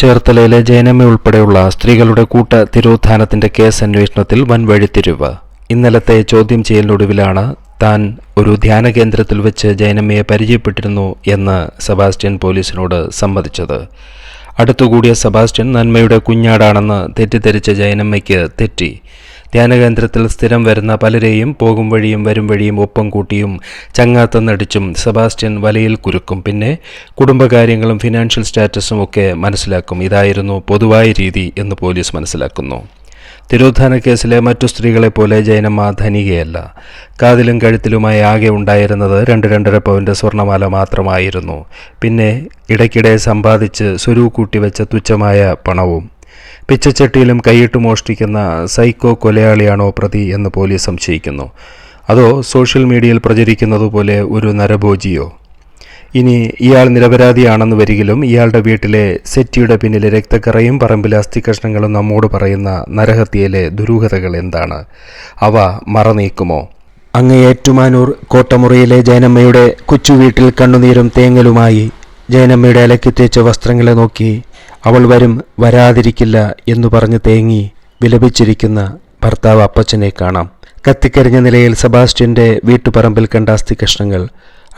ചേർത്തലയിലെ ജയനമ്മ ഉൾപ്പെടെയുള്ള സ്ത്രീകളുടെ കൂട്ട തിരോധാനത്തിന്റെ കേസ് അന്വേഷണത്തിൽ വൻ വഴിത്തിരിവ് ഇന്നലത്തെ ചോദ്യം ചെയ്യലിനൊടുവിലാണ് താൻ ഒരു ധ്യാന കേന്ദ്രത്തിൽ വെച്ച് ജയനമ്മയെ പരിചയപ്പെട്ടിരുന്നു എന്ന് സെബാസ്റ്റ്യൻ പോലീസിനോട് സമ്മതിച്ചത്. അടുത്തുകൂടിയ സെബാസ്റ്റ്യൻ നന്മയുടെ കുഞ്ഞാടാണെന്ന് തെറ്റിദ്ധരിച്ച ജയനമ്മയ്ക്ക് തെറ്റി. ധ്യാനകേന്ദ്രത്തിൽ സ്ഥിരം വരുന്ന പലരെയും പോകും വഴിയും വരും വഴിയും ഒപ്പം കൂട്ടിയും ചങ്ങാത്തന്നടിച്ചും സെബാസ്റ്റ്യൻ വലയിൽ കുരുക്കും. പിന്നെ കുടുംബകാര്യങ്ങളും ഫിനാൻഷ്യൽ സ്റ്റാറ്റസും ഒക്കെ മനസ്സിലാക്കും. ഇതായിരുന്നു പൊതുവായ രീതി എന്ന് പോലീസ് മനസ്സിലാക്കുന്നു. തിരോധാന കേസിലെ മറ്റു സ്ത്രീകളെ പോലെ ജയനമ്മ ധനികയല്ല. കാതിലും കഴുത്തിലുമായി ആകെ ഉണ്ടായിരുന്നത് രണ്ട് രണ്ടര പവന്റെ സ്വർണമാല മാത്രമായിരുന്നു. പിന്നെ ഇടയ്ക്കിടെ സമ്പാദിച്ച് സ്വരൂ കൂട്ടിവെച്ച തുച്ഛമായ പണവും പിച്ചച്ചട്ടിയിലും കൈയിട്ട് മോഷ്ടിക്കുന്ന സൈക്കോ കൊലയാളിയാണോ പ്രതി എന്ന് പോലീസ് സംശയിക്കുന്നു. അതോ സോഷ്യൽ മീഡിയയിൽ പ്രചരിക്കുന്നതുപോലെ ഒരു നരഭോജിയോ? ഇനി ഇയാൾ നിരപരാധിയാണെന്ന് വരികിലും ഇയാളുടെ വീട്ടിലെ സെറ്റിയുടെ പിന്നിലെ രക്തക്കറയും പറമ്പിലെ അസ്ഥികഷ്ണങ്ങളും നമ്മോട് പറയുന്ന നരഹത്യയിലെ ദുരൂഹതകൾ എന്താണ്? അവ മറനീക്കുമോ? അങ്ങ് ഏറ്റുമാനൂർ കോട്ടമുറിയിലെ ജയനമ്മയുടെ കൊച്ചുവീട്ടിൽ കണ്ണുനീരും തേങ്ങലുമായി ജയനമ്മയുടെ അലക്കിത്തേച്ച വസ്ത്രങ്ങളെ നോക്കി അവൾ വരും വരാതിരിക്കില്ല എന്നു പറഞ്ഞ് തേങ്ങി വിലപിച്ചിരിക്കുന്ന ഭർത്താവ് അപ്പച്ചനെ കാണാം. കത്തിക്കരിഞ്ഞ നിലയിൽ സെബാസ്റ്റ്യന്റെ വീട്ടുപറമ്പിൽ കണ്ട അസ്ഥികഷ്ണങ്ങൾ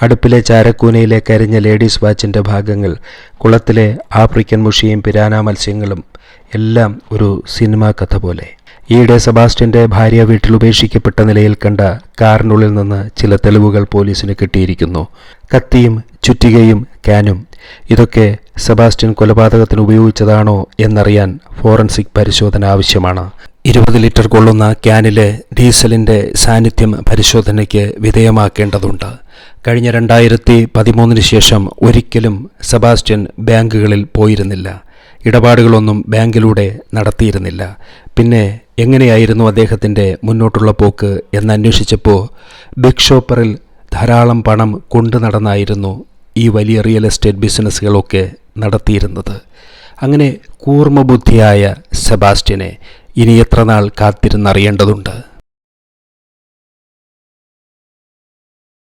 അടുപ്പിലെ ചാരക്കൂനയിലെ കരിഞ്ഞ ലേഡീസ് വാച്ചിന്റെ ഭാഗങ്ങൾ കുളത്തിലെ ആഫ്രിക്കൻ മുഷിയും പിരാന മത്സ്യങ്ങളും എല്ലാം ഒരു സിനിമാ കഥ പോലെ. ഈയിടെ സെബാസ്റ്റ്യന്റെ ഭാര്യ വീട്ടിൽ ഉപേക്ഷിക്കപ്പെട്ട നിലയിൽ കണ്ട കാറിനുള്ളിൽ നിന്ന് ചില തെളിവുകൾ പോലീസിന് കിട്ടിയിരിക്കുന്നു. കത്തിയും ചുറ്റികയും ക്യാനും ഇതൊക്കെ സെബാസ്റ്റ്യൻ കൊലപാതകത്തിന് ഉപയോഗിച്ചതാണോ എന്നറിയാൻ ഫോറൻസിക് പരിശോധന ആവശ്യമാണ്. ഇരുപത് ലിറ്റർ കൊള്ളുന്ന ക്യാനിലെ ഡീസലിന്റെ സാന്നിധ്യം പരിശോധനയ്ക്ക് വിധേയമാക്കേണ്ടതുണ്ട്. കഴിഞ്ഞ രണ്ടായിരത്തി പതിമൂന്നിന് ശേഷം ഒരിക്കലും സെബാസ്റ്റ്യൻ ബാങ്കുകളിൽ പോയിരുന്നില്ല. ഇടപാടുകളൊന്നും ബാങ്കിലൂടെ നടത്തിയിരുന്നില്ല. പിന്നെ എങ്ങനെയായിരുന്നു അദ്ദേഹത്തിന്റെ മുന്നോട്ടുള്ള പോക്ക് എന്നന്വേഷിച്ചപ്പോൾ ബിഗ് ഷോപ്പറിൽ ധാരാളം പണം കൊണ്ടു നടന്നായിരുന്നു ഈ വലിയ റിയൽ എസ്റ്റേറ്റ് ബിസിനസ്സുകളൊക്കെ നടത്തിയിരുന്നത്. അങ്ങനെ കൂർമ്മബുദ്ധിയായ സെബാസ്റ്റ്യനെ ഇനി എത്ര നാൾ കാത്തിരുന്നറിയേണ്ടതുണ്ട്?